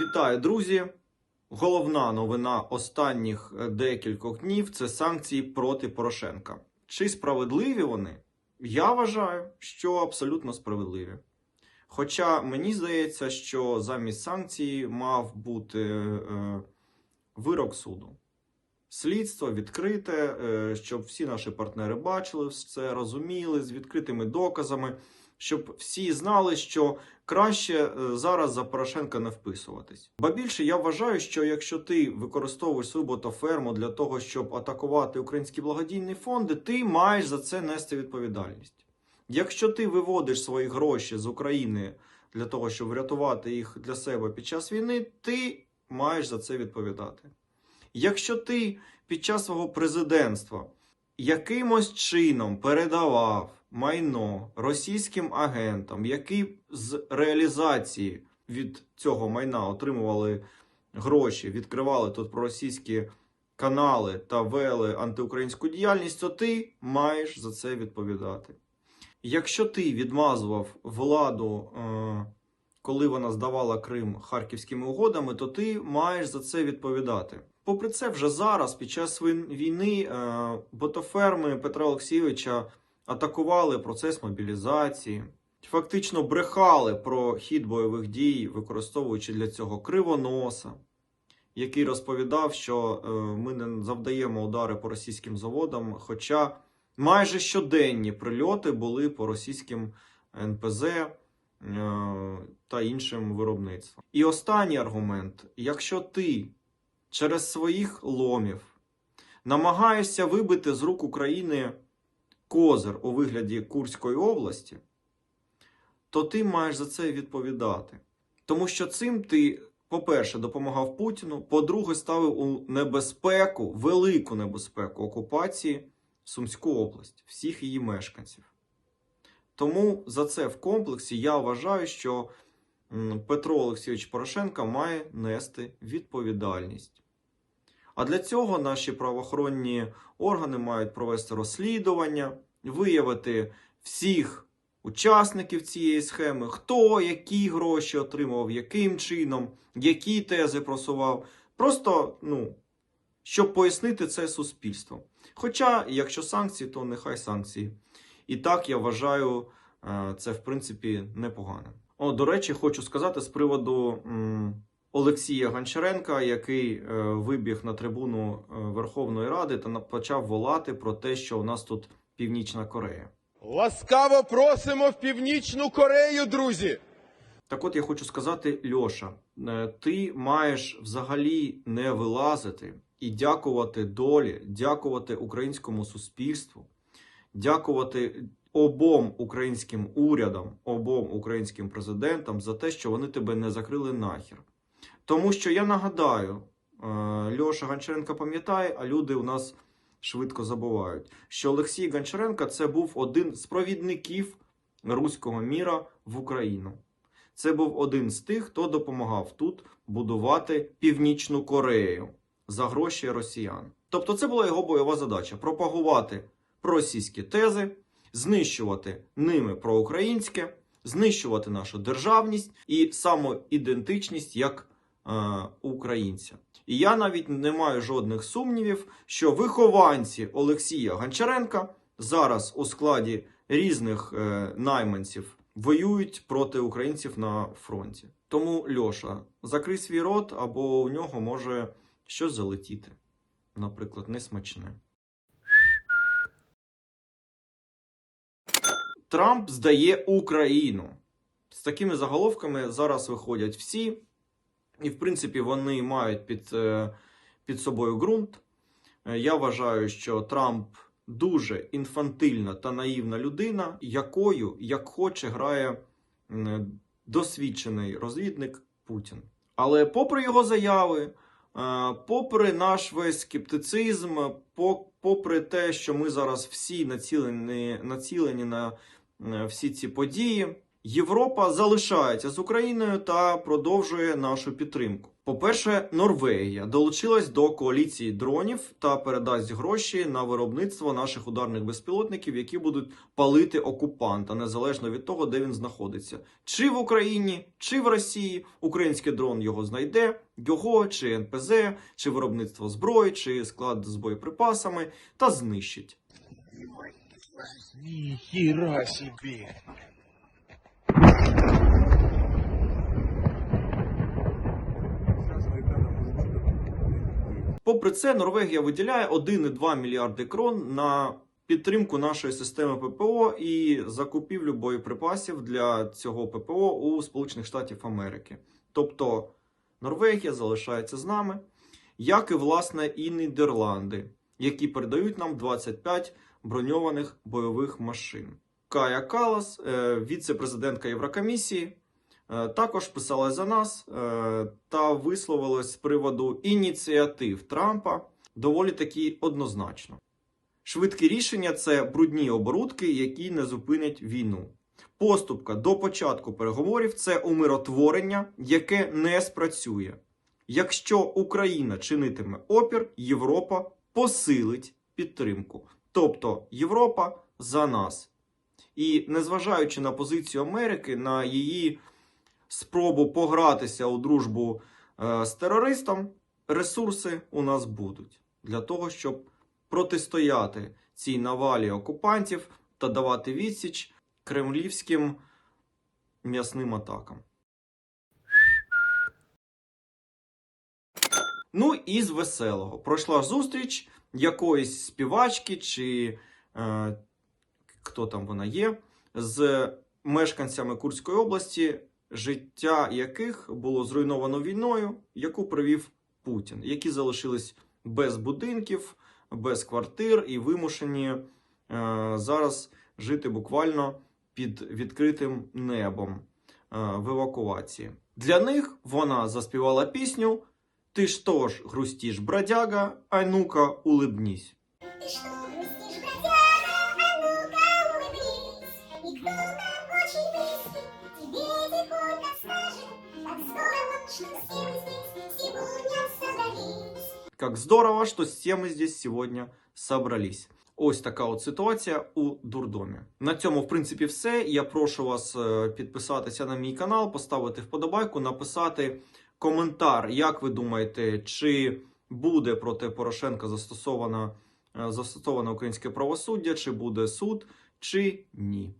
Вітаю, друзі! Головна новина останніх е, декількох днів це санкції проти Порошенка. Чи справедливі вони? Я вважаю, що абсолютно справедливі. Хоча мені здається, що замість санкцій мав бути е, вирок суду. Слідство відкрите, е, щоб всі наші партнери бачили все, розуміли з відкритими доказами, щоб всі знали, що краще е, зараз за Порошенка не вписуватись. Ба більше я вважаю, що якщо ти використовуєш свою ботоферму для того, щоб атакувати українські благодійні фонди, ти маєш за це нести відповідальність. Якщо ти виводиш свої гроші з України для того, щоб врятувати їх для себе під час війни, ти маєш за це відповідати. Якщо ти під час свого президентства якимось чином передавав майно російським агентам, які з реалізації від цього майна отримували гроші, відкривали тут проросійські канали та вели антиукраїнську діяльність, то ти маєш за це відповідати. Якщо ти відмазував владу, е, коли вона здавала Крим харківськими угодами, то ти маєш за це відповідати. Попри це, вже зараз, під час війни, е, ботоферми Петра Олексійовича атакували процес мобілізації, фактично брехали про хід бойових дій, використовуючи для цього кривоноса, який розповідав, що е, ми не завдаємо удари по російським заводам. Хоча майже щоденні прильоти були по російським НПЗ та іншим виробництвам. І останній аргумент: якщо ти через своїх ломів намагаєшся вибити з рук України козир у вигляді Курської області, то ти маєш за це відповідати. Тому що цим ти, по-перше, допомагав Путіну, по-друге, ставив у небезпеку, велику небезпеку окупації Сумську область, всіх її мешканців. Тому за це в комплексі я вважаю, що Петро Олексійович Порошенко має нести відповідальність. А для цього наші правоохоронні органи мають провести розслідування, виявити всіх учасників цієї схеми, хто які гроші отримував, яким чином, які тези просував. Просто, ну, щоб пояснити це суспільству. Хоча, якщо санкції, то нехай санкції. І так я вважаю, е, це в принципі непогано. О, до речі, хочу сказати з приводу Олексія Гончаренка, який е, вибіг на трибуну е, Верховної Ради та почав волати про те, що у нас тут Північна Корея. Ласкаво просимо в Північну Корею, друзі! Так от я хочу сказати, Льоша, ти маєш взагалі не вилазити і дякувати долі, дякувати українському суспільству, дякувати обом українським урядам, обом українським президентам за те, що вони тебе не закрили нахер. Тому що я нагадаю, е, Льоша Гончаренко пам'ятає, а люди у нас швидко забувають, що Олексій Гончаренко це був один з провідників руського міра в Україну. Це був один з тих, хто допомагав тут будувати Північну Корею за гроші росіян. Тобто, це була його бойова задача пропагувати проросійські тези, знищувати ними проукраїнське, знищувати нашу державність і самоідентичність як е, українця. І я навіть не маю жодних сумнівів, що вихованці Олексія Гончаренка зараз у складі різних е, найманців воюють проти українців на фронті. Тому Льоша, закрий свій рот, або у нього може щось залетіти. Наприклад, несмачне. Трамп здає Україну. З такими заголовками зараз виходять всі, і в принципі вони мають під, е, під собою ґрунт. Е, Я вважаю, що Трамп дуже інфантильна та наївна людина, якою, як хоче, грає досвідчений розвідник Путін. Але попри його заяви, е, попри наш весь скептицизм, попри те, що ми зараз всі націлені, націлені на всі ці події, Європа залишається з Україною та продовжує нашу підтримку. По-перше, Норвегія долучилась до коаліції дронів та передасть гроші на виробництво наших ударних безпілотників, які будуть палити окупанта, незалежно від того, де він знаходиться. Чи в Україні, чи в Росії. Український дрон його знайде, його чи НПЗ, чи виробництво зброї, чи склад з боєприпасами, та знищить. Ни хера себе! Попри це, Норвегія виділяє 1,2 мільярди крон на підтримку нашої системи ППО і закупівлю боєприпасів для цього ППО у Сполучених Штатів Америки. Тобто Норвегія залишається з нами, як і власне і Нідерланди, які передають нам 25 броньованих бойових машин. Кая Калас, е, віце-президентка Єврокомісії, е, також писала за нас е, та висловилась з приводу ініціатив Трампа доволі таки однозначно. Швидкі рішення це брудні оборудки, які не зупинять війну. Поступка до початку переговорів це умиротворення, яке не спрацює. Якщо Україна чинитиме опір, Європа посилить підтримку. Тобто Європа за нас. І незважаючи на позицію Америки, на її спробу погратися у дружбу е, з терористом, ресурси у нас будуть для того, щоб протистояти цій навалі окупантів та давати відсіч кремлівським м'ясним атакам. Ну і з веселого. Пройшла зустріч якоїсь співачки чи е, хто там вона є, з мешканцями Курської області, життя яких було зруйновано війною, яку провів Путін, які залишились без будинків, без квартир і вимушені е, зараз жити буквально під відкритим небом е, в евакуації. Для них вона заспівала пісню Ти ж тож грустіш, бродяга, а ну-ка улибнісь. Ты что грустишь, бродяга? А ну-ка улыбнись. И кто нам очень близкий, тебе тихонько скажет, как здорово, что все мы здесь сегодня собрались. Как здорово, що всі ми здесь сьогодні собрались. Ось така от ситуація у дурдомі. На цьому, в принципі, все. Я прошу вас е, підписатися на мій канал, поставити вподобайку, написати коментар, як ви думаєте, чи буде проти Порошенка застосовано, застосовано українське правосуддя, чи буде суд, чи ні.